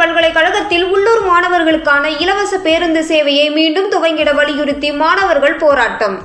பல்கலைக்கழகத்தில் உள்ளூர் மாணவர்களுக்கான இலவச பேருந்து சேவையை மீண்டும் துவங்கிட வலியுறுத்தி மாணவர்கள் போராட்டம்.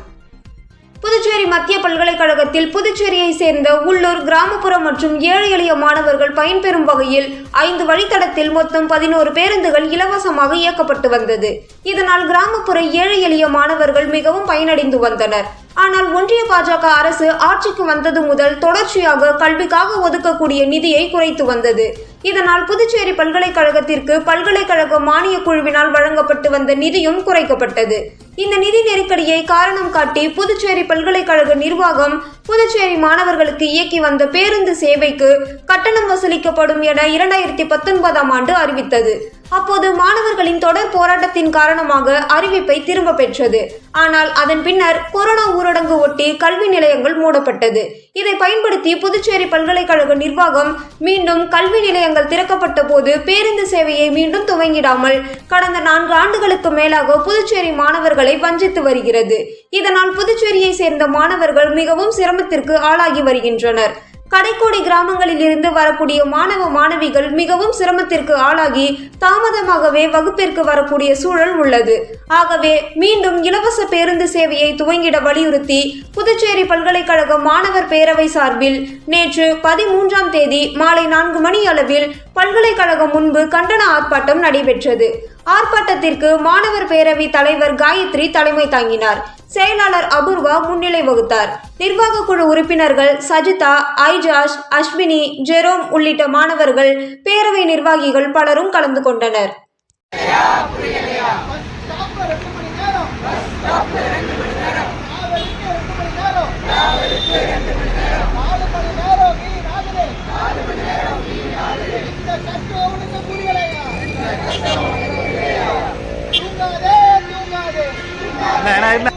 புதுச்சேரி மத்திய பல்கலைக்கழகத்தில் புதுச்சேரியை சேர்ந்த உள்ளூர் கிராமப்புற மற்றும் ஏழை எளிய மாணவர்கள் பயன்பெறும் வகையில் ஐந்து வழித்தடத்தில் மொத்தம் பதினோரு பேருந்துகள் இலவசமாக இயக்கப்பட்டு வந்தது. இதனால் கிராமப்புற ஏழை எளிய மாணவர்கள் மிகவும் பயனடைந்து வந்தனர். ஆனால் ஒன்றிய பாஜக அரசு ஆட்சிக்கு வந்தது முதல் தொடர்ச்சியாக கல்விக்காக ஒதுக்கக்கூடிய நிதியை குறைத்து வந்தது. இதனால் புதுச்சேரி பல்கலைக்கழகத்திற்கு பல்கலைக்கழக மானியக் குழுவினால் வழங்கப்பட்டு வந்த நிதியும் குறைக்கப்பட்டது. இந்த நிதி நெருக்கடியை காரணம் காட்டி புதுச்சேரி பல்கலைக்கழக நிர்வாகம் புதுச்சேரி மாணவர்களுக்கு இயக்கி வந்த பேருந்து சேவைக்கு கட்டணம் வசூலிக்கப்படும் என இரண்டாயிரத்தி பத்தொன்பதாம் ஆண்டு அறிவித்தது. அப்போது மாணவர்களின் தொடர் போராட்டத்தின் காரணமாக அறிவிப்பை திரும்ப பெற்றது. ஆனால் அதன் பின்னர் கொரோனா ஊரடங்கு ஒட்டி கல்வி நிலையங்கள் மூடப்பட்டது. இதை பயன்படுத்தி புதுச்சேரி பல்கலைக்கழக நிர்வாகம் மீண்டும் கல்வி நிலையங்கள் திறக்கப்பட்ட போது பேருந்து சேவையை மீண்டும் துவங்கிடாமல் கடந்த நான்கு ஆண்டுகளுக்கு மேலாக புதுச்சேரி மாணவர்களை வஞ்சித்து வருகிறது. இதனால் புதுச்சேரியை சேர்ந்த மாணவர்கள் மிகவும் சிரமத்திற்கு ஆளாகி வருகின்றனர். கடைக்கோடி கிராமங்களில் இருந்து வரக்கூடிய மாணவ மாணவிகள் மிகவும் சிரமத்திற்கு ஆளாகி தாமதமாகவே வகுப்பிற்கு வரக்கூடிய சூழல் உள்ளது. ஆகவே மீண்டும் இலவச பேருந்து சேவையை துவங்கிட வலியுறுத்தி புதுச்சேரி பல்கலைக்கழக மாணவர் பேரவை சார்பில் நேற்று பதிமூன்றாம் தேதி மாலை நான்கு மணி அளவில் பல்கலைக்கழகம் முன்பு கண்டன ஆர்ப்பாட்டம் நடைபெற்றது. ஆர்ப்பாட்டத்திற்கு மாணவர் பேரவை தலைவர் காயத்ரி தலைமை தாங்கினார். செயலாளர் அபூர்வா முன்னிலை வகுத்தார். நிர்வாக குழு உறுப்பினர்கள் சஜிதா ஐஜாஷ் அஸ்வினி ஜெரோம் உள்ளிட்ட மாணவர்கள் பேரவை நிர்வாகிகள் பலரும் கலந்து கொண்டனர். Yeah. என்ன என்ன